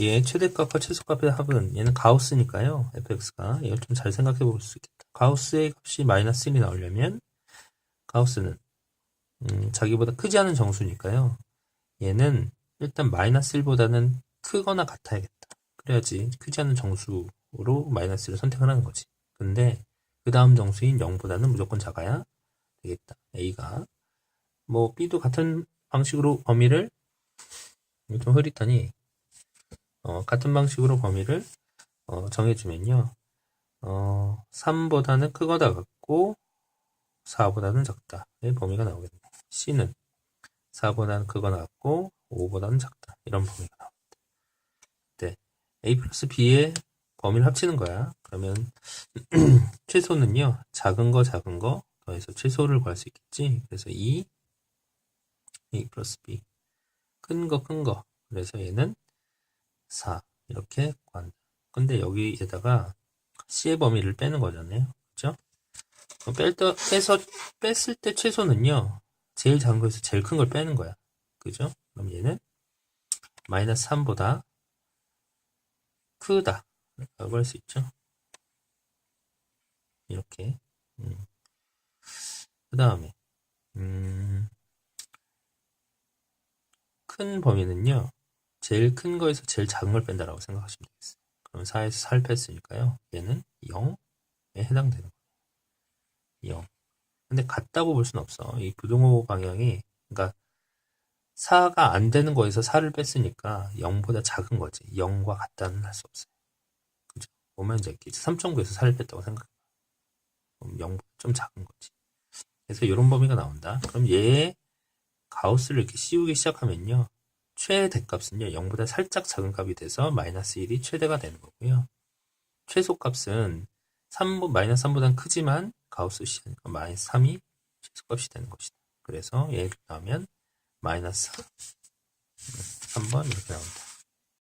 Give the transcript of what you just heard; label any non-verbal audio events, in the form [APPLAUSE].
얘 최대값과 최소값의 합은 얘는 가우스니까요. fx가 이걸 좀 잘 생각해 볼 수 있겠다. 가우스의 값이 마이너스 1이 나오려면 가우스는 음, 자기보다 크지 않은 정수니까요. 얘는 일단 마이너스 1보다는 크거나 같아야겠다. 그래야지 크지 않은 정수로 마이너스를 선택을 하는 거지. 근데 그 다음 정수인 0보다는 무조건 작아야 되겠다. a가 뭐 b도 같은 방식으로 범위를 좀 흐릿하니 어, 같은 방식으로 범위를 어, 정해주면요. 어, 3보다는 크거나 같고 4보다는 작다의 범위가 나오겠네요. C는 4보다는 크거나 같고 5보다는 작다. 이런 범위가 나옵니다. 네. A 플러스 B의 범위를 합치는 거야. 그러면 [CLEARS THROAT] 최소는요. 작은 거 작은 거 더해서 최소를 구할 수 있겠지. 그래서 2 A 플러스 B 큰 거 큰 거. 그래서 얘는 4 이렇게 구한다. 근데 여기에다가 C의 범위를 빼는 거잖아요. 그죠? 뺄 때, 빼서, 뺐을 때 최소는요, 제일 작은 거에서 제일 큰 걸 빼는 거야. 그죠? 그럼 얘는 마이너스 3보다 크다. 라고 할 수 있죠. 이렇게. 음. 그 다음에, 음, 큰 범위는요, 제일 큰 거에서 제일 작은 걸 뺀다라고 생각하시면 되겠어요. 그럼 4에서 4를 뺐으니까요, 얘는 0에 해당되는 거예요. 0. 근데 같다고 볼 수는 없어. 이 부동호 방향이, 그러니까 4가 안 되는 거에서 4를 뺐으니까 0보다 작은 거지. 0과 같다는 할 수 없어요. 그죠? 보면 이제 3.9에서 4를 뺐다고 생각해. 그럼 0보다 좀 작은 거지. 그래서 이런 범위가 나온다. 그럼 얘의 가우스를 이렇게 씌우기 시작하면요. 최대값은요. 0보다 살짝 작은 값이 돼서 마이너스 1이 최대가 되는 거고요. 최소값은 3, 마이너스 3보다는 크지만 가우스 시하니까 마이너스 3이 최소값이 되는 것이다. 그래서 얘를 나오면 마이너스 3번 이렇게 나온다.